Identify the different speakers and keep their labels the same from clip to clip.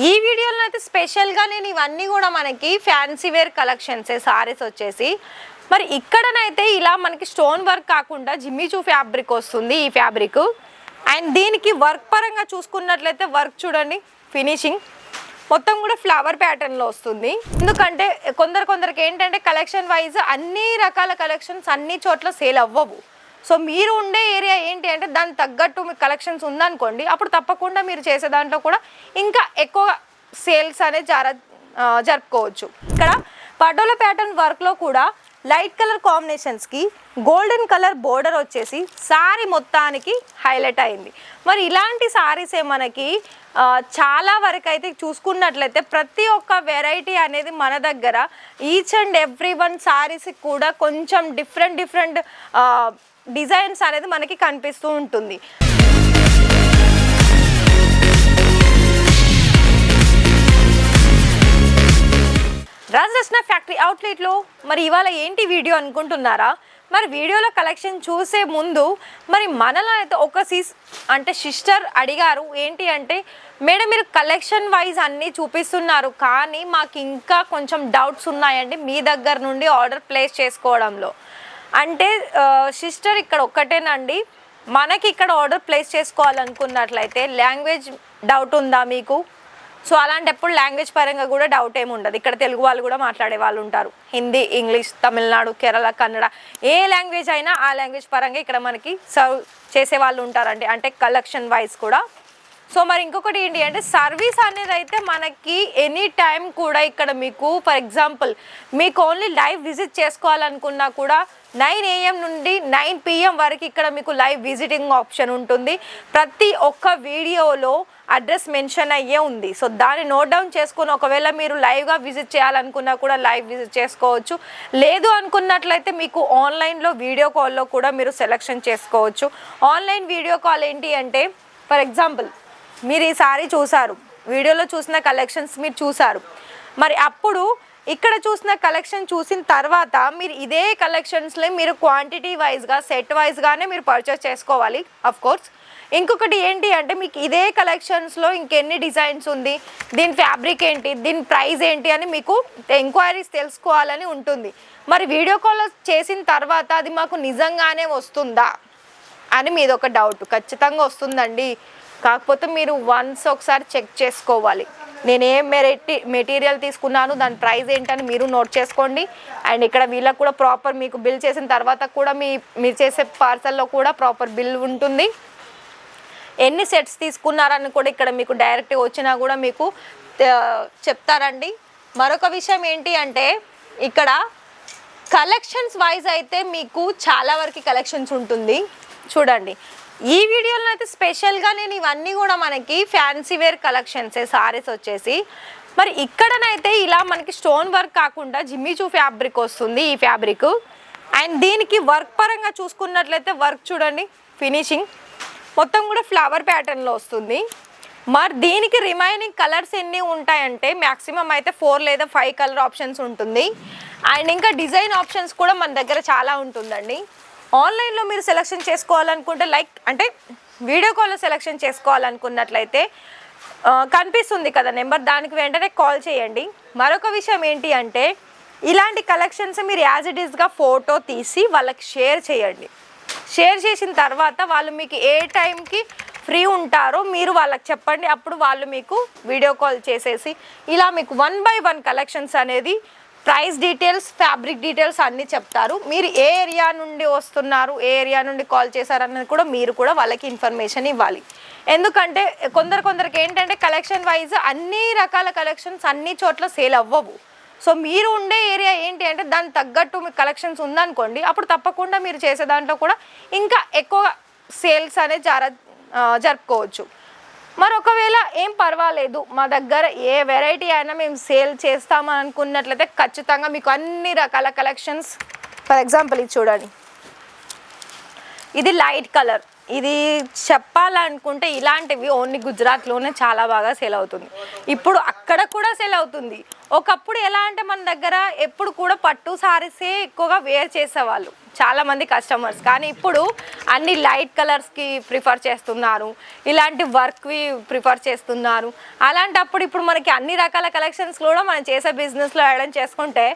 Speaker 1: ఈ వీడియోలో అయితే స్పెషల్గా నేను ఇవన్నీ కూడా మనకి ఫ్యాన్సీ వేర్ కలెక్షన్స్ సారీస్ వచ్చేసి. మరి ఇక్కడనైతే ఇలా మనకి స్టోన్ వర్క్ కాకుండా జిమ్మిచూ ఫ్యాబ్రిక్ వస్తుంది ఈ ఫ్యాబ్రిక్. అండ్ దీనికి వర్క్ పరంగా చూసుకున్నట్లయితే వర్క్ చూడండి ఫినిషింగ్. మొత్తం కూడా ఫ్లవర్ ప్యాటర్న్లో వస్తుంది. ఎందుకంటే కొందరు కొందరికి ఏంటంటే కలెక్షన్ వైజ్ అన్ని రకాల కలెక్షన్స్ అన్ని చోట్ల సేల్ అవ్వవు. సో మీరు ఉండే ఏరియా ఏంటి అంటే దానికి తగ్గట్టు మీకు కలెక్షన్స్ ఉందనుకోండి అప్పుడు తప్పకుండా మీరు చేసే దాంట్లో కూడా ఇంకా ఎక్కువ సేల్స్ అనేది జర జరుపుకోవచ్చు. ఇక్కడ పటోలా ప్యాటర్న్ వర్క్లో కూడా లైట్ కలర్ కాంబినేషన్స్కి గోల్డెన్ కలర్ బోర్డర్ వచ్చేసి సారీ మొత్తానికి హైలైట్ అయింది. మరి ఇలాంటి సారీసే మనకి చాలా వరకు అయితే చూసుకున్నట్లయితే ప్రతి ఒక్క వెరైటీ అనేది మన దగ్గర ఈచ్ అండ్ ఎవ్రీ వన్ శారీస్కి కూడా కొంచెం డిఫరెంట్ డిఫరెంట్ డిజైన్స్ అనేది మనకి కనిపిస్తూ ఉంటుంది. రాజరత్న ఫ్యాక్టరీ అవుట్లెట్లో. మరి ఇవాళ ఏంటి వీడియో అనుకుంటున్నారా? మరి వీడియోలో కలెక్షన్ చూసే ముందు మరి మనలో అయితే ఒక సీస్ అంటే సిస్టర్ అడిగారు ఏంటి అంటే మేడం మీరు కలెక్షన్ వైజ్ అన్నీ చూపిస్తున్నారు కానీ మాకు ఇంకా కొంచెం డౌట్స్ ఉన్నాయండి మీ దగ్గర నుండి ఆర్డర్ ప్లేస్ చేసుకోవడంలో. అంటే సిస్టర్ ఇక్కడ ఒక్కటేనండి మనకి ఇక్కడ ఆర్డర్ ప్లేస్ చేసుకోవాలనుకున్నట్లయితే లాంగ్వేజ్ డౌట్ ఉందా మీకు? సో అలాంటప్పుడు లాంగ్వేజ్ పరంగా కూడా డౌట్ ఏమి ఉండదు. ఇక్కడ తెలుగు వాళ్ళు కూడా మాట్లాడే వాళ్ళు ఉంటారు. హిందీ ఇంగ్లీష్ తమిళనాడు కేరళ కన్నడ ఏ లాంగ్వేజ్ అయినా ఆ లాంగ్వేజ్ పరంగా ఇక్కడ మనకి సర్వ్ చేసే వాళ్ళు ఉంటారండి. అంటే కలెక్షన్ వైజ్ కూడా. సో మరి ఇంకొకటి ఏంటి అంటే సర్వీస్ అనేది అయితే మనకి ఎనీ టైం కూడా ఇక్కడ మీకు ఫర్ ఎగ్జాంపుల్ మీకు ఓన్లీ లైవ్ విజిట్ చేసుకోవాలనుకున్నా కూడా నైన్ ఏఎం నుండి నైన్ పిఎం వరకు ఇక్కడ మీకు లైవ్ విజిటింగ్ ఆప్షన్ ఉంటుంది. ప్రతి ఒక్క వీడియోలో అడ్రస్ మెన్షన్ అయ్యే ఉంది. సో దాన్ని నోట్ డౌన్ చేసుకుని ఒకవేళ మీరు లైవ్గా విజిట్ చేయాలనుకున్నా కూడా లైవ్ విజిట్ చేసుకోవచ్చు. లేదు అనుకున్నట్లయితే మీకు ఆన్లైన్లో వీడియో కాల్లో కూడా మీరు సెలెక్షన్ చేసుకోవచ్చు. ఆన్లైన్ వీడియో కాల్ ఏంటి అంటే ఫర్ ఎగ్జాంపుల్ మీరు ఈ సారీ చూసారు. వీడియోలో చూసిన కలెక్షన్స్ మీరు చూసారు. మరి అప్పుడు ఇక్కడ చూసిన కలెక్షన్ చూసిన తర్వాత మీరు ఇదే కలెక్షన్స్లో మీరు క్వాంటిటీ వైజ్గా సెట్ వైజ్గానే మీరు పర్చేస్ చేసుకోవాలి అఫ్ కోర్స్ ఇంకొకటి ఏంటి అంటే మీకు ఇదే కలెక్షన్స్లో ఇంకెన్ని డిజైన్స్ ఉంది దీని ఫ్యాబ్రిక్ ఏంటి దీని ప్రైస్ ఏంటి అని మీకు ఎంక్వైరీస్ తెలుసుకోవాలని ఉంటుంది. మరి వీడియో కాల్ చేసిన తర్వాత అది మాకు నిజంగానే వస్తుందా అని మీది ఒక డౌట్ ఖచ్చితంగా వస్తుందండి. కాకపోతే మీరు వన్స్ ఒకసారి చెక్ చేసుకోవాలి. నేను ఏం మెరటి మెటీరియల్ తీసుకున్నాను దాని ప్రైస్ ఏంటని మీరు నోట్ చేసుకోండి. అండ్ ఇక్కడ వీళ్ళకు కూడా ప్రాపర్ మీకు బిల్ చేసిన తర్వాత కూడా మీ మీరు చేసే పార్సల్లో కూడా ప్రాపర్ బిల్ ఉంటుంది. ఎన్ని సెట్స్ తీసుకున్నారని కూడా ఇక్కడ మీకు డైరెక్ట్గా వచ్చినా కూడా మీకు చెప్తారండి. మరొక విషయం ఏంటి అంటే ఇక్కడ కలెక్షన్స్ వైజ్ అయితే మీకు చాలా వరకు కలెక్షన్స్ ఉంటుంది. చూడండి. ఈ వీడియోలో అయితే స్పెషల్గా నేను ఇవన్నీ కూడా మనకి ఫ్యాన్సీ వేర్ కలెక్షన్స్ సారీస్ వచ్చేసి. మరి ఇక్కడనైతే ఇలా మనకి స్టోన్ వర్క్ కాకుండా జిమ్మిచూ ఫ్యాబ్రిక్ వస్తుంది ఈ ఫ్యాబ్రిక్. అండ్ దీనికి వర్క్ పరంగా చూసుకున్నట్లయితే వర్క్ చూడండి ఫినిషింగ్. మొత్తం కూడా ఫ్లవర్ ప్యాటర్న్లో వస్తుంది. మరి దీనికి రిమైనింగ్ కలర్స్ ఎన్ని ఉంటాయంటే మ్యాక్సిమం అయితే ఫోర్ లేదా ఫైవ్ కలర్ ఆప్షన్స్ ఉంటుంది. అండ్ ఇంకా డిజైన్ ఆప్షన్స్ కూడా మన దగ్గర చాలా ఉంటుందండి. ఆన్లైన్లో మీరు సెలెక్షన్ చేసుకోవాలనుకుంటే లైక్ అంటే వీడియో కాల్లో సెలెక్షన్ చేసుకోవాలనుకున్నట్లయితే కనిపిస్తుంది కదా నెంబర్ దానికి వెంటనే కాల్ చేయండి. మరొక విషయం ఏంటి అంటే ఇలాంటి కలెక్షన్స్ మీరు యాజ్ ఇట్ ఈస్గా ఫోటో తీసి వాళ్ళకి షేర్ చేయండి. షేర్ చేసిన తర్వాత వాళ్ళు మీకు ఏ టైంకి ఫ్రీ ఉంటారో మీరు వాళ్ళకి చెప్పండి. అప్పుడు వాళ్ళు మీకు వీడియో కాల్ చేసేసి ఇలా మీకు వన్ బై వన్ కలెక్షన్స్ అనేది ప్రైస్ డీటెయిల్స్ ఫ్యాబ్రిక్ డీటెయిల్స్ అన్నీ చెప్తారు. మీరు ఏ ఏరియా నుండి వస్తున్నారు ఏ ఏరియా నుండి కాల్ చేశారన్నది కూడా మీరు కూడా వాళ్ళకి ఇన్ఫర్మేషన్ ఇవ్వాలి. ఎందుకంటే కొందరు కొందరికి ఏంటంటే కలెక్షన్ వైజ్ అన్ని రకాల కలెక్షన్స్ అన్ని చోట్ల సేల్ అవ్వవు. సో మీరు ఉండే ఏరియా ఏంటి అంటే దానికి తగ్గట్టు మీకు కలెక్షన్స్ ఉందనుకోండి అప్పుడు తప్పకుండా మీరు చేసే దాంట్లో కూడా ఇంకా ఎక్కువ సేల్స్ అనేది జర జరుపుకోవచ్చు. మరి ఒకవేళ ఏం పర్వాలేదు మా దగ్గర ఏ వెరైటీ అయినా మేము సేల్ చేస్తామని అనుకున్నట్లయితే ఖచ్చితంగా మీకు అన్ని రకాల కలెక్షన్స్ ఫర్ ఎగ్జాంపుల్ ఇది చూడండి. ఇది లైట్ కలర్ ఇది చెప్పాలనుకుంటే ఇలాంటివి ఓన్లీ గుజరాత్లోనే చాలా బాగా సేల్ అవుతుంది. ఇప్పుడు అక్కడ కూడా సేల్ అవుతుంది. ఒకప్పుడు ఎలా అంటే మన దగ్గర ఎప్పుడు కూడా పట్టు సారీసే ఎక్కువగా వేర్ చేసేవాళ్ళు. చాలా మంది కస్టమర్స్ కానీ ఇప్పుడు అన్ని లైట్ కలర్స్కి ప్రిఫర్ చేస్తున్నారు. ఇలాంటి వర్క్వి ప్రిఫర్ చేస్తున్నారు. అలాంటప్పుడు ఇప్పుడు మనకి అన్ని రకాల కలెక్షన్స్ కూడా మనం చేసే బిజినెస్లో యాడ్ చేసుకుంటే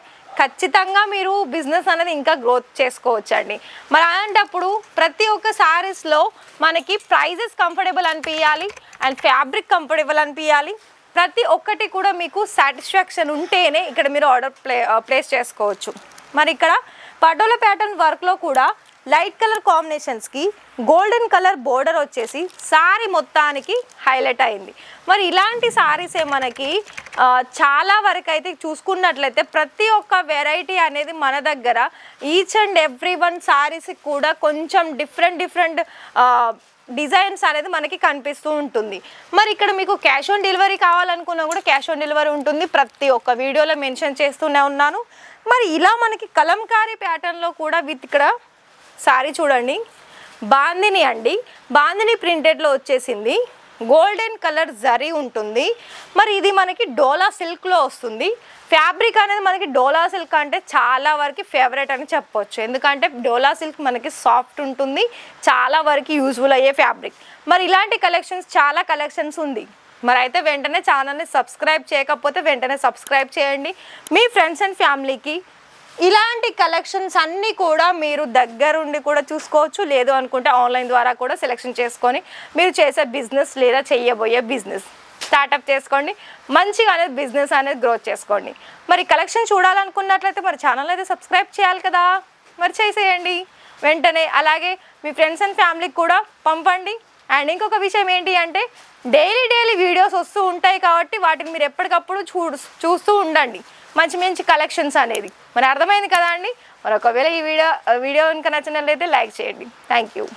Speaker 1: ఖచ్చితంగా మీరు బిజినెస్ అనేది ఇంకా గ్రోత్ చేసుకోవచ్చు అండి మరి అలాంటప్పుడు ప్రతి ఒక్క సారీస్లో మనకి ప్రైజెస్ కంఫర్టబుల్ అనిపించాలి అండ్ ఫ్యాబ్రిక్ కంఫర్టబుల్ అనిపించాలి ప్రతి ఒక్కటి కూడా మీకు సాటిస్ఫాక్షన్ ఉంటేనే ఇక్కడ మీరు ఆర్డర్ ప్లే ప్లేస్ చేసుకోవచ్చు. మరి ఇక్కడ పటోల ప్యాటర్న్ వర్క్లో కూడా లైట్ కలర్ కాంబినేషన్స్కి గోల్డెన్ కలర్ బోర్డర్ వచ్చేసి సారీ మొత్తానికి హైలైట్ అయింది. మరి ఇలాంటి సారీసే మనకి చాలా వరకు అయితే చూసుకున్నట్లయితే ప్రతి ఒక్క వెరైటీ అనేది మన దగ్గర ఈచ్ అండ్ ఎవ్రీ వన్ శారీస్కి కూడా కొంచెం డిఫరెంట్ డిఫరెంట్ డిజైన్స్ అనేది మనకి కనిపిస్తూ ఉంటుంది. మరి ఇక్కడ మీకు క్యాష్ ఆన్ డెలివరీ కావాలనుకున్నా కూడా క్యాష్ ఆన్ డెలివరీ ఉంటుంది. ప్రతి ఒక్క వీడియోలో మెన్షన్ చేస్తూనే ఉన్నాను. మరి ఇలా మనకి కలంకారీ ప్యాటర్న్లో కూడా విత్ ఇక్కడ సారీ చూడండి. బాందిని అండి. బాందిని ప్రింటెడ్లో వచ్చేసింది. గోల్డెన్ కలర్ జరీ ఉంటుంది. మరి ఇది మనకి డోలా సిల్క్లో వస్తుంది. ఫ్యాబ్రిక్ అనేది మనకి డోలా సిల్క్ అంటే చాలా వరకు ఫేవరెట్ అని చెప్పొచ్చు. ఎందుకంటే డోలా సిల్క్ మనకి సాఫ్ట్ ఉంటుంది. చాలా వరకు యూజ్ఫుల్ అయ్యే ఫ్యాబ్రిక్ మరి ఇలాంటి కలెక్షన్స్ చాలా కలెక్షన్స్ ఉంది. మరి అయితే వెంటనే ఛానల్ని సబ్స్క్రైబ్ చేయకపోతే వెంటనే సబ్స్క్రైబ్ చేయండి. మీ ఫ్రెండ్స్ అండ్ ఫ్యామిలీకి ఇలాంటి కలెక్షన్స్ అన్నీ కూడా మీరు దగ్గరుండి కూడా చూసుకోవచ్చు. లేదు అనుకుంటే ఆన్లైన్ ద్వారా కూడా సెలెక్షన్ చేసుకొని మీరు చేసే బిజినెస్ లేదా చేయబోయే బిజినెస్ స్టార్టప్ చేసుకోండి. మంచిగా అనేది బిజినెస్ అనేది గ్రోత్ చేసుకోండి. మరి కలెక్షన్ చూడాలనుకున్నట్లయితే మరి ఛానల్ అయితే సబ్స్క్రైబ్ చేయాలి కదా. మరి చేసేయండి. వెంటనే అలాగే మీ ఫ్రెండ్స్ అండ్ ఫ్యామిలీకి కూడా పంపండి. అండ్ ఇంకొక విషయం ఏంటి అంటే డైలీ డైలీ వీడియోస్ వస్తూ ఉంటాయి కాబట్టి వాటిని మీరు ఎప్పటికప్పుడు చూ చూస్తూ ఉండండి. మంచి మంచి కలెక్షన్స్ అనేది మరి అర్థమైంది కదా అండి? మరి ఒకవేళ ఈ వీడియో వీడియో ఇంకా నచ్చినట్లయితే లైక్ చేయండి. Thank you